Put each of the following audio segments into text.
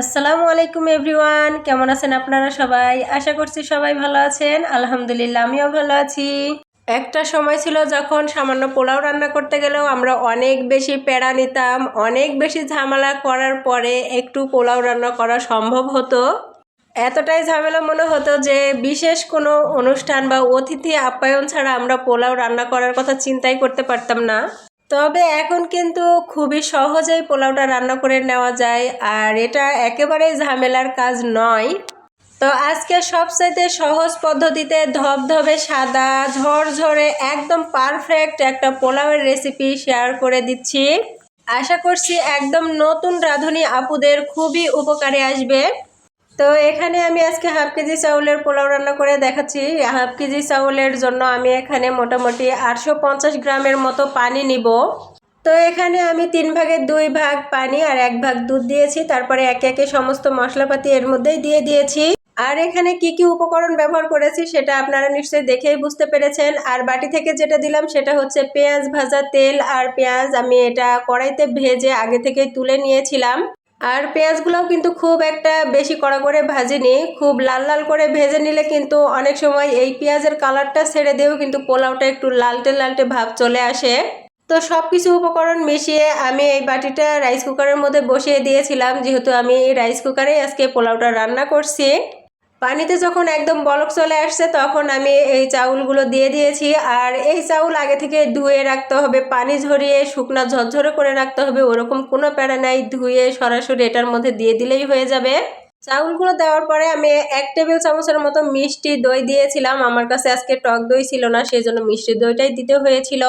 আসসালামু আলাইকুম এভরিওয়ান, কেমন আছেন আপনারা সবাই? আশা করছি সবাই ভালো আছেন। আলহামদুলিল্লাহ, আমিও ভালো আছি। একটা সময় ছিল যখন সামান্য পোলাও রান্না করতে গেলেও আমরা অনেক বেশি পেড়া নিতাম, অনেক বেশি ঝামেলা করার পরে একটু পোলাও রান্না করা সম্ভব হতো। এতটাই ঝামেলা মনে হতো যে বিশেষ কোনো অনুষ্ঠান বা অতিথি আপ্যায়ন ছাড়া আমরা পোলাও রান্না করার কথা চিন্তাই করতে পারতাম না। তবে এখন কিন্তু খুবই সহজেই পোলাওটা রান্না করে নেওয়া যায়, আর এটা একেবারেই ঝামেলার কাজ নয়। তো আজকে সবচাইতে সহজ পদ্ধতিতে ধবধবে সাদা, ঝরঝরে, একদম পারফেক্ট একটা পোলাওয়ের রেসিপি শেয়ার করে দিচ্ছি। আশা করছি একদম নতুন রাঁধুনি আপুদের খুবই উপকারে আসবে। তো এখানে আমি আজকে হাফ কেজি চাউলের পোলাও রান্না করে দেখাচ্ছি। হাফ কেজি চাউলের জন্য আমি এখানে মোটামুটি আটশো পঞ্চাশ গ্রামের মতো পানি নিব। তো এখানে আমি তিন ভাগের দুই ভাগ পানি আর এক ভাগ দুধ দিয়েছি। তারপরে একে একে সমস্ত মশলাপাতি এর মধ্যেই দিয়ে দিয়েছি। আর এখানে কি কি উপকরণ ব্যবহার করেছি সেটা আপনারা নিশ্চয়ই দেখেই বুঝতে পেরেছেন। আর বাটি থেকে যেটা দিলাম সেটা হচ্ছে পেঁয়াজ ভাজা তেল আর পেঁয়াজ আমি এটা কড়াইতে ভেজে আগে থেকেই তুলে নিয়েছিলাম। আর পেঁয়াজগুলোও কিন্তু খুব একটা বেশি কড়া করে ভাজিনি, খুব লাল লাল করে ভেজে নিলে কিন্তু অনেক সময় এই পেঁয়াজের কালারটা ছেড়ে দিয়েও কিন্তু পোলাওটা একটু লালটে লালটে ভাব চলে আসে। তো সব কিছু উপকরণ মিশিয়ে আমি এই বাটিটা রাইস কুকারের মধ্যে বসিয়ে দিয়েছিলাম, যেহেতু আমি রাইস কুকারেই আজকে পোলাওটা রান্না করছি। পানিতে যখন একদম বলক চলে আসছে, তখন আমি এই চাউলগুলো দিয়ে দিয়েছি। আর এই চাউল আগে থেকে ধুয়ে রাখতে হবে, পানি ঝরিয়ে শুকনা ঝরঝরে করে রাখতে হবে। ওরকম কোনো প্যারা নাই, ধুয়ে সরাসরি এটার মধ্যে দিয়ে দিলেই হয়ে যাবে। চাউলগুলো দেওয়ার পরে আমি এক টেবিল চামচের মতো মিষ্টি দই দিয়েছিলাম। আমার কাছে আজকে টক দই ছিল না সেই জন্য মিষ্টি দইটাই দিতে হয়েছিল।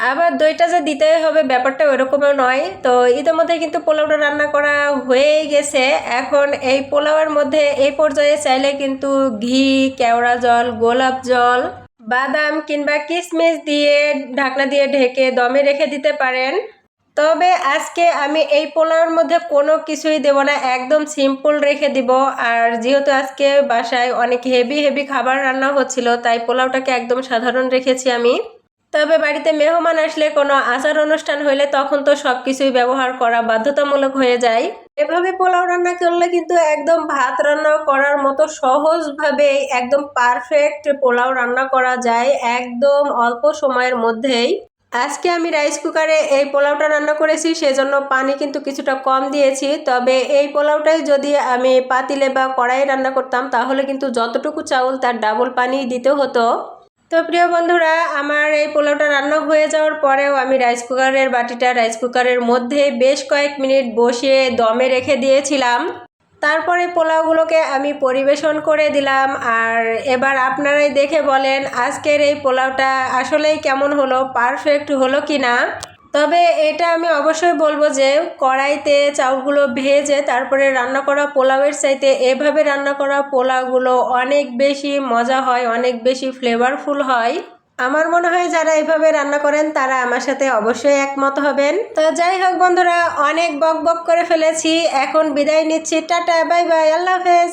আবার দইটা যে দিতে হবে ব্যাপারটা ওরকমও নয়। তো ইতিমধ্যে কিন্তু পোলাওটা রান্না করা হয়েই গেছে। এখন এই পোলাওয়ের মধ্যে এই পর্যায়ে চাইলে কিন্তু ঘি, কেওড়া জল, গোলাপ জল, বাদাম কিংবা কিশমিশ দিয়ে ঢাকনা দিয়ে ঢেকে দমে রেখে দিতে পারেন। তবে আজকে আমি এই পোলাওয়ের মধ্যে কোনো কিছুই দেব না, একদম সিম্পল রেখে দিব। আর যেহেতু আজকে বাসায় অনেক হেভি হেভি খাবার রান্না হচ্ছিল, তাই পোলাওটাকে একদম সাধারণ রেখেছি আমি। তবে বাড়িতে মেহমান আসলে কোনো আচার অনুষ্ঠান হইলে তখন তো সব কিছুই ব্যবহার করা বাধ্যতামূলক হয়ে যায়। এভাবে পোলাও রান্না করলে কিন্তু একদম ভাত রান্না করার মতো সহজভাবে একদম পারফেক্ট পোলাও রান্না করা যায় একদম অল্প সময়ের মধ্যেই। আজকে আমি রাইস কুকারে এই পোলাওটা রান্না করেছি, সেজন্য পানি কিন্তু কিছুটা কম দিয়েছি। তবে এই পোলাওটাই যদি আমি পাতিলে বা কড়াইয়ে রান্না করতাম, তাহলে কিন্তু যতটুকু চাউল তার ডাবল পানি দিতে হতো। তো প্রিয় বন্ধুরা, আমার এই পোলাওটা রান্না হয়ে যাওয়ার পরেও আমি রাইস কুকারের বাটিটা রাইস কুকারের মধ্যে বেশ কয়েক মিনিট বসিয়ে দমে রেখে দিয়েছিলাম। তারপরে পোলাওগুলোকে আমি পরিবেশন করে দিলাম। আর এবার আপনারাই দেখে বলেন, আজকের এই পোলাওটা আসলেই কেমন হলো পারফেক্ট হলো কি না তবে এটা আমি অবশ্যই বলব যে কড়াইতে চাউলগুলো ভেজে তারপরে রান্না করা পোলাওয়ের চাইতে এভাবে রান্না করা পোলাওগুলো অনেক বেশি মজা হয়, অনেক বেশি ফ্লেভারফুল হয়। আমার মনে হয় যারা এভাবে রান্না করেন তারা আমার সাথে অবশ্যই একমত হবেন। তো যাই হোক বন্ধুরা, অনেক বক বক করে ফেলেছি। এখন বিদায় নিচ্ছি। টাটা, বাই বাই, আল্লাহ হাফেজ।